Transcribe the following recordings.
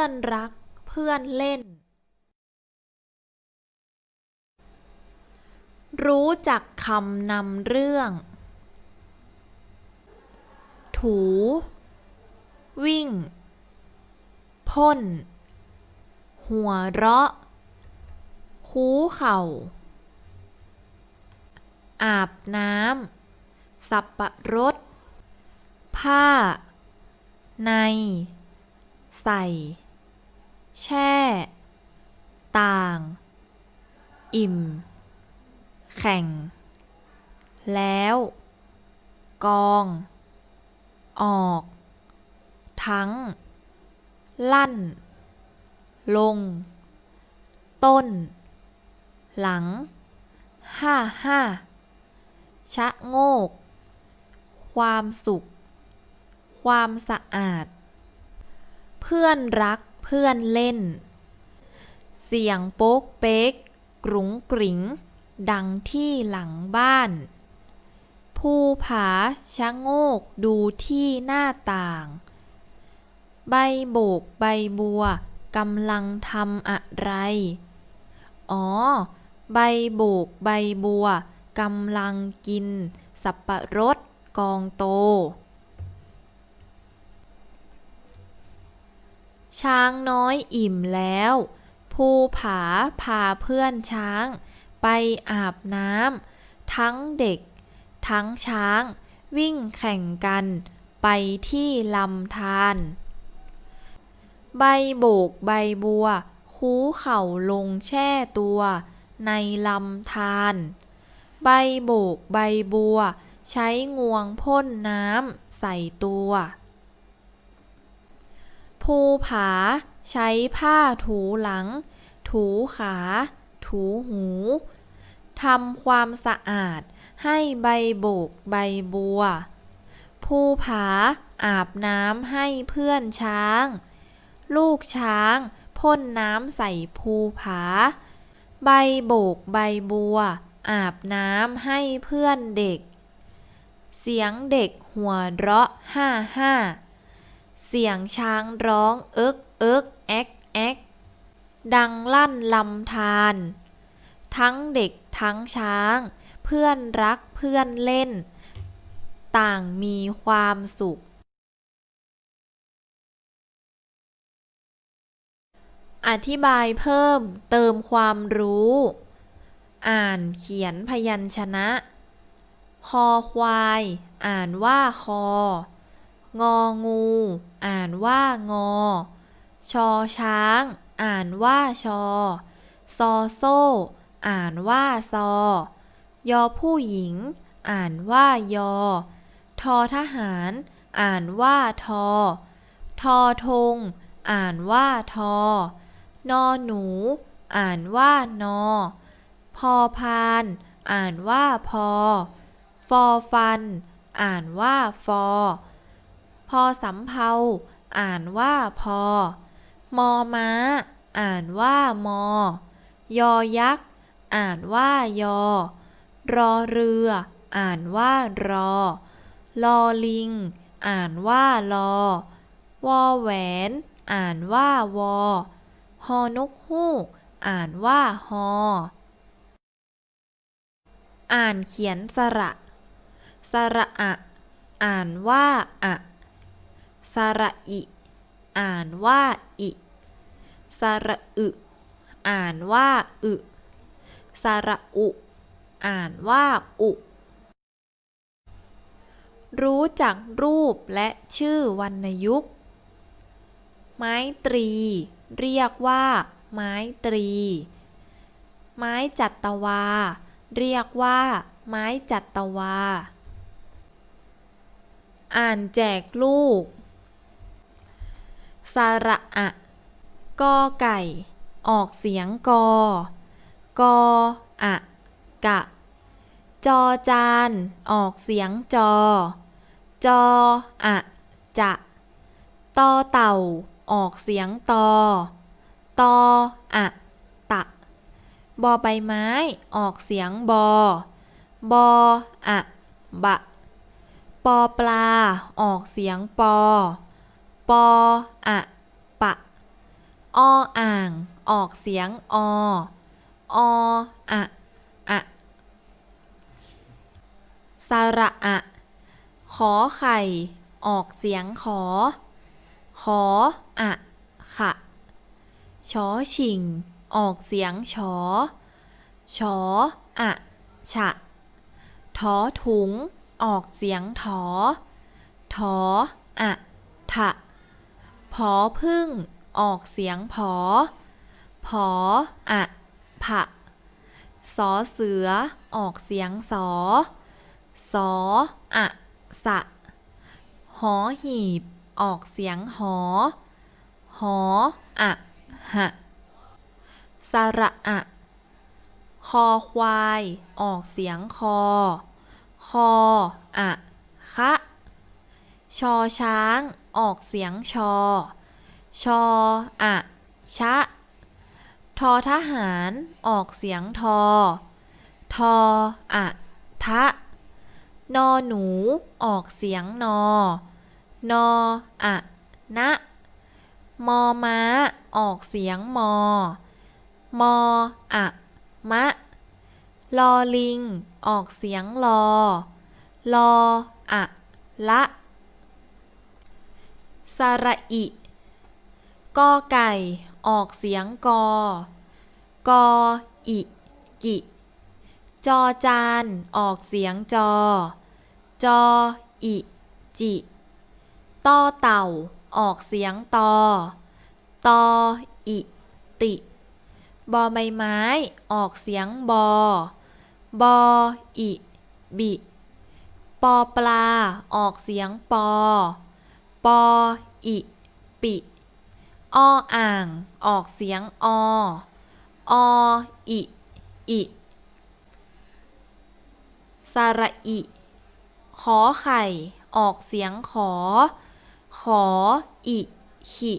อนรัก เพื่อนเล่น รู้จักคำนำเรื่อง ถู วิ่ง พ่น หัวเราะ คูเข่า อาบน้ำ สับปะรด ผ้า ใน ใส่ แช่ ต่าง อิ่ม แข่ง แล้ว กอง ออก ทั้ง ลั่น ลง ต้น หลัง ห้าห้า ชะโงก ความสุข ความสะอาด เพื่อนรัก เพื่อนเล่น เสียงโป๊กเป๊ก กรุงกริงดังที่หลังบ้านผู้ผาชะโงกดูที่หน้าต่าง ใบโบกใบบัวกำลังทำอะไร อ๋อ ใบโบกใบบัวกำลังกิน สับปะรดกองโต ช้างน้อยอิ่มแล้ว ภูผาพาเพื่อนช้าง ไปอาบน้ำทั้งเด็ก ทั้งช้าง วิ่งแข่งกัน ไปที่ลำธารใบโบกใบบัว คูเข่าลงแช่ตัว ในลำธารใบโบกใบบัว ใช้งวงพ่นน้ำใส่ตัว ภูผา ใช้ผ้าถูหลัง ถูขา ถูหูทำความสะอาด ให้ใบโบกใบบัว ภูผา อาบน้ำให้เพื่อนช้าง ลูกช้าง พ่นน้ำใส่ภูผา ใบโบกใบบัว อาบน้ำให้เพื่อนเด็ก เสียงเด็กหัวเราะห้าห้า เสียงช้างร้องเอิกเอิกแอกแอกดังลั่นลำธารทั้งเด็กทั้งช้าง เพื่อนรักเพื่อนเล่น ต่างมีความสุข อธิบายเพิ่มเติมความรู้ อ่านเขียนพยัญชนะ คอควาย อ่านว่าคอ งองู อ่านว่างอ ชอช้าง อ่านว่าชอ ซอโซ่ อ่านว่าซอ ยอผู้หญิง อ่านว่ายอ ทอทหาร อ่านว่าทอ ทอธง อ่านว่าทอ นอหนู อ่านว่านอ พอพาน อ่านว่าพอ ฟอฟัน อ่านว่าฟอ พอสำเภาอ่านว่าพอ มอม้า อ่านว่ามอ ยอยักษ์ อ่านว่ายอ รอเรือ อ่านว่ารอ ลอลิง อ่านว่าลอ วอแหวน อ่านว่าวอ ฮอนกฮูก อ่านว่าฮอ อ่านเขียนสระ สระอะ อ่านว่าอะ สระอิ อ่านว่าอิสระอึ อ่านว่าอึสระอุ อ่านว่าอุ รู้จักรูปและชื่อวรรณยุกต์ ไม้ตรี เรียกว่า ไม้ตรี ไม้จัตวา เรียกว่า ไม้จัตวา อ่านแจกลูก สระอะกอไก่ ออกเสียงกอ กออะกะ จอจาน ออกเสียงจอ จออะจะตอเต่า ออกเสียงตอ ตออะตะ บอใบไม้ ออกเสียงบอ บออะบะ ปอปลา ออกเสียงปอ ปออะปะ ออ่าง ออกเสียงอ ออะอะ สระอะ ขอไข่ ออกเสียงขอ ขออะขะชอชิง ออกเสียงชอ ชออะฉะทอถุง ออกเสียงถอ ถออะทะ อพึ่ง ออกเสียงผอ ผออะผะสอเสือ ออกเสียงสอ สออะสะ หอหีบ ออกเสียงหอ หออะหะสระอะ คอควาย ออกเสียงคอ คออะคะ ชอช้าง ออกเสียงชอ ชออะชะ ทอทหาร ออกเสียงทอ ทออะทะ นอหนู ออกเสียงนอ นออะนะ มอม้า ออกเสียงมอ มออะมะ ลอลิง ออกเสียงลอ ลออะละ สระอิกอไก่ ออกเสียงกอ กออิกิ จอจาน ออกเสียงจอ จออิจิต้อเต่า ออกเสียงตอ ตออิติ บอใบไม้ ออกเสียงบอ บออิบิ ปอปลา ออกเสียงปอ ปอ อิ ปิ ออ่าง ออกเสียงอ ออิ อิ สระอิ ขอไข่ ออกเสียงขอ ขอ อิ ขิ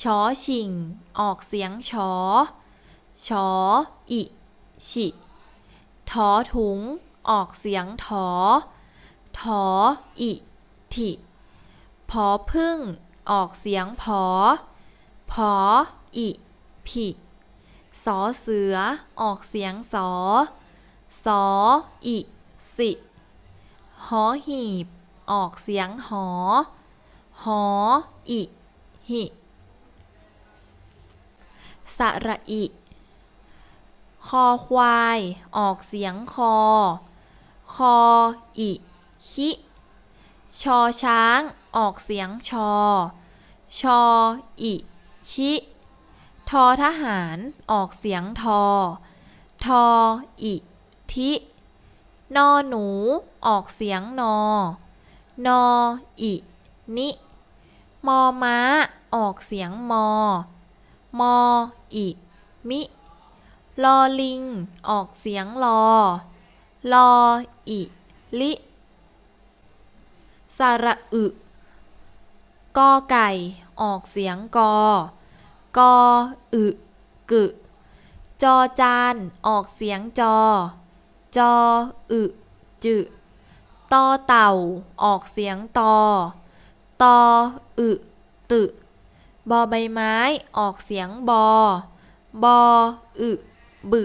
ชอชิง ออกเสียงชอ ชอ อิชิทอถุง ออกเสียงถอ ถอ อิ ถิ พอพึ่ง ออกเสียงพอพออิผิสอเสือ ออกเสียงสอ สอ อิสิหอหีบ ออกเสียงหอ หอ อิหิสระอิ คอควาย ออกเสียงคอ คอ อิคิ ชอช้าง ออกเสียงชอ ชอ อิ ชิ ทอทหารออกเสียงทอ ทอ อิ ทิ นอหนู ออกเสียงนอ นอ อิ นิ มอม้า ออกเสียงมอ มอ อิ มิ ลอลิง ออกเสียงลอ ลอ อิ ลิสระอึ กอไก่ ออกเสียงกอกออึกึ จอจาน ออกเสียงจอ จออึจึตอเต่า ออกเสียงตอ ตออึตึบอใบไม้ ออกเสียงบอ บออึบึ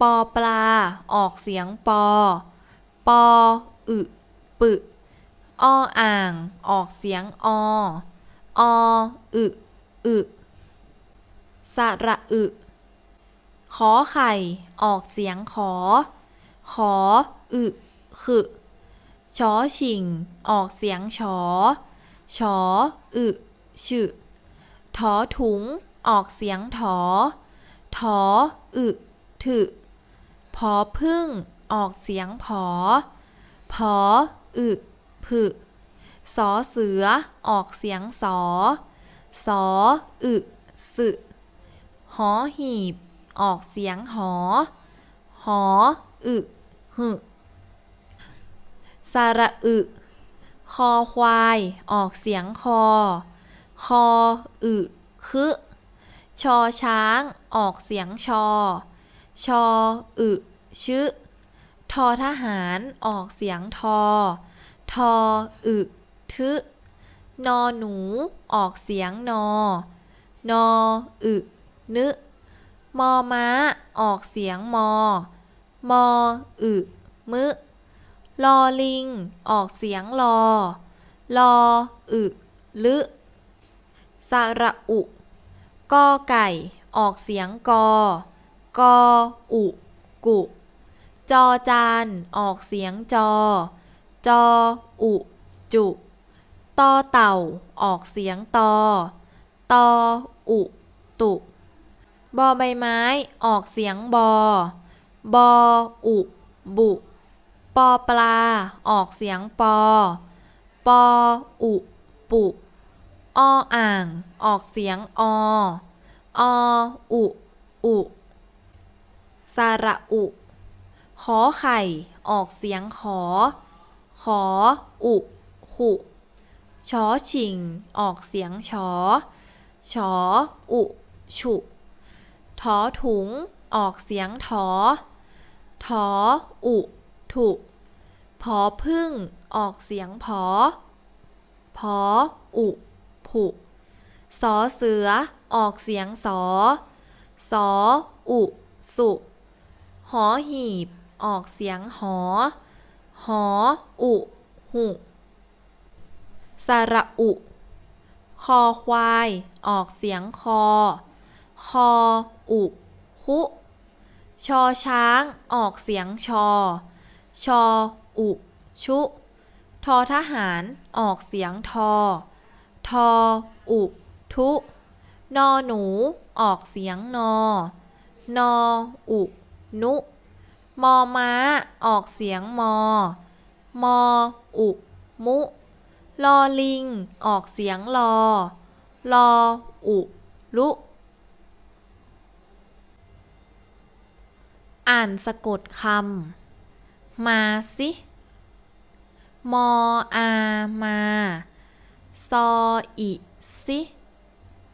ปอปลา ออกเสียงปอ ปออึปึ ออ่าง ออกเสียงอ ออึอึสระอึขอไข่ ออกเสียงขอ ขออึขึชอชิง ออกเสียงชอ ชออึฉึทอถุง ออกเสียงถอ ถออึถึพอพึ่ง ออกเสียงผอพออึ ผึสอเสือ ออกเสียงสอ สออึสึหอหีบ ออกเสียงหอ หออึหึสระอึ คอควาย ออกเสียงคอ คออึคึชอช้าง ออกเสียงชอ ชออึชึทอทหาร ออกเสียงทอ ทออึทึนอหนูออกเสียงนอนออึนึมอม้าออกเสียงมอ มออึมึลอลิง ออกเสียงลอ ลออึลึสระอุกอไก่ ออกเสียงกอ กออุ กุ จอจาน ออกเสียงจอ จอ อุ จุตอเต่า ออกเสียงตอตออุ ตุ บอใบไม้ ออกเสียงบอ บอ อุ บุ ปอปลา ออกเสียงปอ ปอ อุ ปุ ออ่าง ออกเสียงอ อ อุ อุสระอุ ขอไข่ ออกเสียงขอ ขอ อุขุชอชิง ออกเสียงชอ ชอ อุฉุทอถุง ออกเสียงถอ ถอ อุถุพอพึ่ง ออกเสียงพอพออุผุสอเสือ ออกเสียงสอ สอ อุ สุ หอหีบ ออกเสียงหอ หอ อุ หุสระอุ คอควาย ออกเสียงคอ คอ อุคุชอช้าง ออกเสียงชอ ชอ อุ ชุ ทอทหาร ออกเสียงทอ ทอ อุ ทุ นอหนู ออกเสียงนอ นอ อุ นุ มอม้า ออกเสียงมอ มอ อุ มุ ลอลิง ออกเสียงลอ ลอ อุ ลุ อ่านสะกดคำ มาสิ มออามา ซออิสิ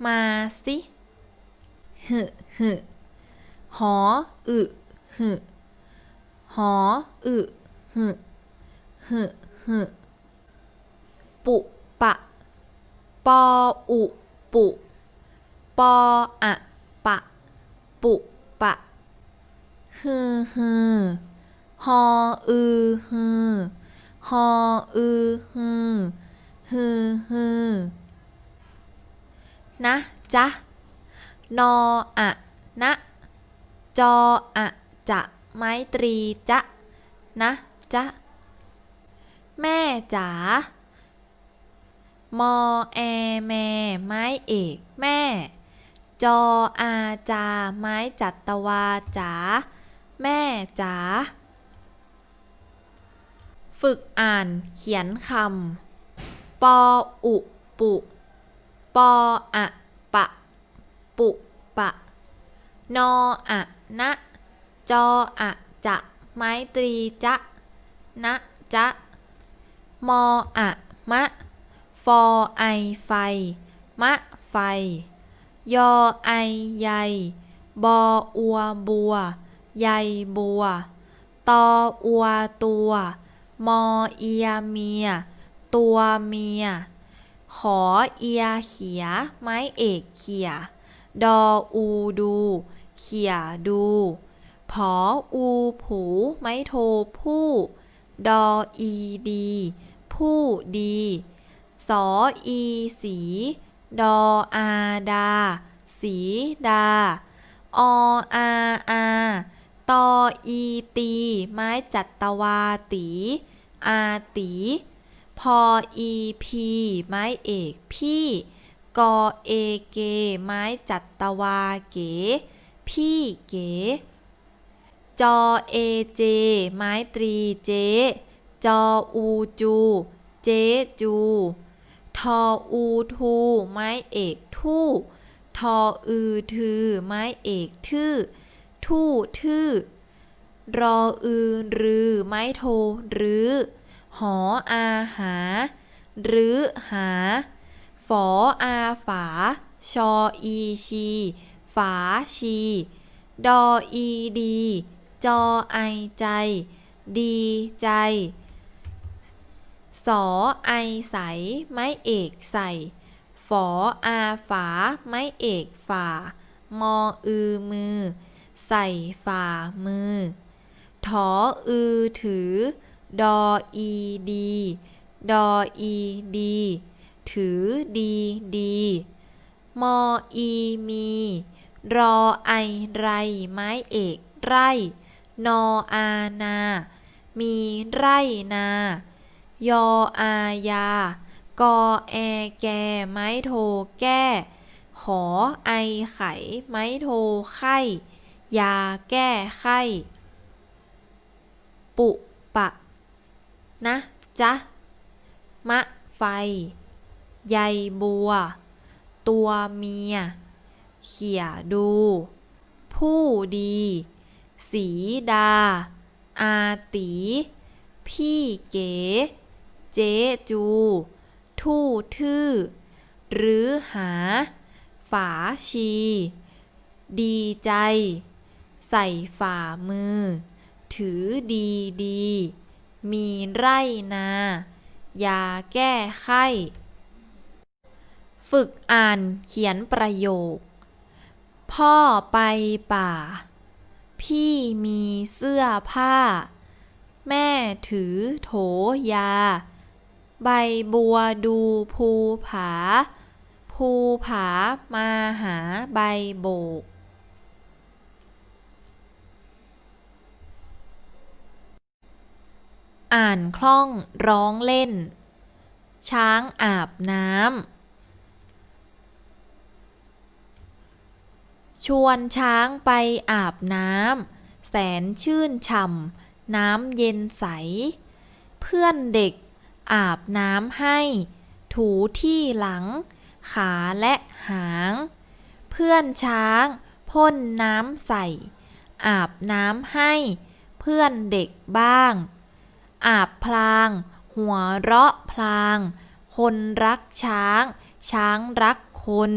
มาสิ หึหึหออึหึ หอ อึหึหึหึปุปะ ปออุปุ ปออะปะ ปุปะฮือฮือฮออือฮือฮออือฮือฮือฮือนะจ๊ะนออะนะ จออะจะ ไม้ตรีจะนะจ๊ะแม่จ๋ามอแอแม่ไม้เอกแม่ จออาจา ไม้จัตวาจ๋าแม่จ๋าฝึกอ่านเขียนคำปออุปุปออะปะ ปุปะ นออะนะ จออะจะไม้ตรีจะนะจะมออะมะ ฟอไอไฟ มะไฟ ยอไอใยบออัวบัว ใยบัว ตออัวตัว มอเอียเมีย ตัวเมีย ขอเอียเขีย ไม้เอกเขีย ดออูดู เขียดู ผออูผูไม้โทผู้ ดออีดี ผู้ดีสออีสี ดออาดา สีดา ออาอาตออีตี ไม้จัตวาตี อาตี พออีพี ไม้เอกพี่ กอเอเก ไม้จัตวาเก๋ พี่เก๋ จอเอเจ ไม้ตรีเจ จออูจู เจจู ทออูทู ไม้เอกทู่ ทออือทือ ไม้เอกทื่อ ทู่ทื่อ รออือรือ ไม้โทหรือ หออาหา หรือหา ฝออาฝา ชออีชี ฝาชี ดออีดี จอไอใจ ดีใจสอไอใส ไม้เอกใส่ ฝออาฝา ไม้เอกฝ่า มออือมือ ใส่ฝ่ามือ ถออือถือ ดออีดี ดออีดี ถือดีดี มออีมี รอไอไร ไม้เอก ไร่ นออานา มีไร่นา ยออายา กอแอแก ไม้โทแก้ ขอไอไข ไม้โทไข้ ยาแก้ไข้ ปุปะ นะจ๊ะ มะไฟ ใยบัว ตัวเมีย เขี่ยดู ผู้ดี สีดา อาตี พี่เก๋ เจ๊จู ทู่ทื่อ หรือหา ฝาชี ดีใจ ใส่ฝ่ามือ ถือดีดี มีไร่นา ยาแก้ไข้ ฝึกอ่านเขียนประโยค พ่อไปป่า พี่มีเสื้อผ้า แม่ถือโถยา ใบบัวดูภูผา ภูผามาหาใบโบกอ่านคล่องร้องเล่น ช้างอาบน้ำ ชวนช้างไปอาบน้ำแสนชื่นฉ่ำน้ำเย็นใส เพื่อนเด็กอาบน้ำให้ ถูที่หลัง ขาและหาง เพื่อนช้างพ่นน้ำใส่ อาบน้ำให้ เพื่อนเด็กบ้าง อาบพลาง หัวเราะพลาง คนรักช้าง ช้างรักคน